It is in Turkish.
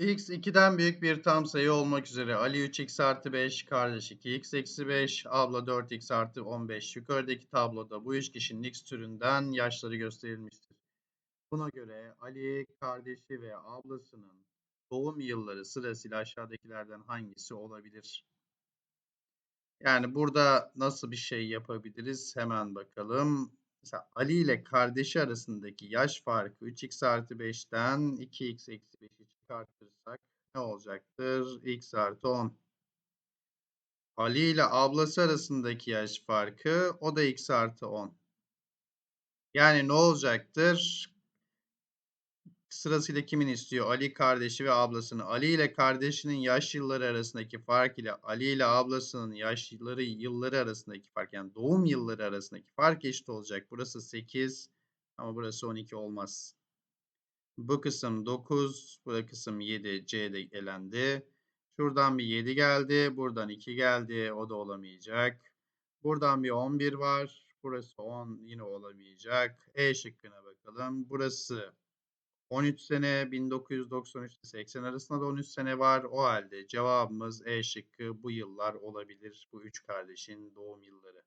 X 2'den büyük bir tam sayı olmak üzere Ali 3x artı 5, kardeş 2x eksi 5, abla 4x artı 15. Yukarıdaki tabloda bu üç kişinin x türünden yaşları gösterilmiştir. Buna göre Ali, kardeşi ve ablasının doğum yılları sırasıyla aşağıdakilerden hangisi olabilir? Yani burada nasıl bir şey yapabiliriz? Hemen bakalım. Mesela Ali ile kardeşi arasındaki yaş farkı 3x artı 5'ten 2x eksi 5'i çıkartırsak ne olacaktır? x artı 10. Ali ile ablası arasındaki yaş farkı o da x artı 10. Yani ne olacaktır? Sırasıyla kimin istiyor? Ali kardeşi ve ablasını. Ali ile kardeşinin yaş yılları arasındaki fark ile Ali ile ablasının yaş yılları, yılları arasındaki fark yani doğum yılları arasındaki fark eşit olacak. Burası 8 ama burası 12 olmaz. Bu kısım 9, bu kısım 7. C de elendi. Şuradan bir 7 geldi, buradan 2 geldi. O da olamayacak. Buradan bir 11 var. Burası 10 yine olamayacak. E şıkkına bakalım. Burası 13 sene 1993 ile 80 arasında da 13 sene var. O halde cevabımız E şıkkı bu yıllar olabilir. Bu üç kardeşin doğum yılları.